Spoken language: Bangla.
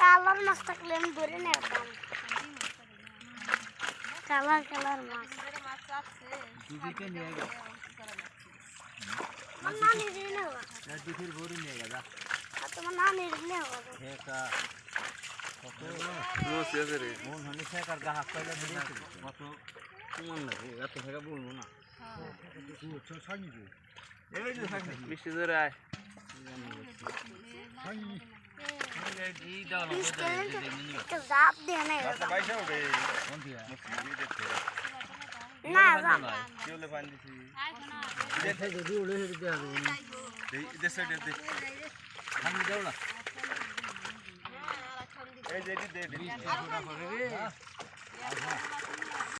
কালার মাছ থাকলে আমি ধরে নিতাম কালার কালার মাছ। দুদিকে নিয়ে গেল ভরে নিয়ে গেল। তোমার হবে ঠেকা কত না এত টাকা বলব না এই যে থাকি বৃষ্টি ধরে আয় একটু জাপ দিয়ে নেই পয়সা ওঠে কোন দিয়া না জাপ কি হলে পানি দিছি দেখে যদি উড়ে হেঁটে দেওয়া যাবে না এই দে সাইডে দে সামনে যাও না এই যে এটি দে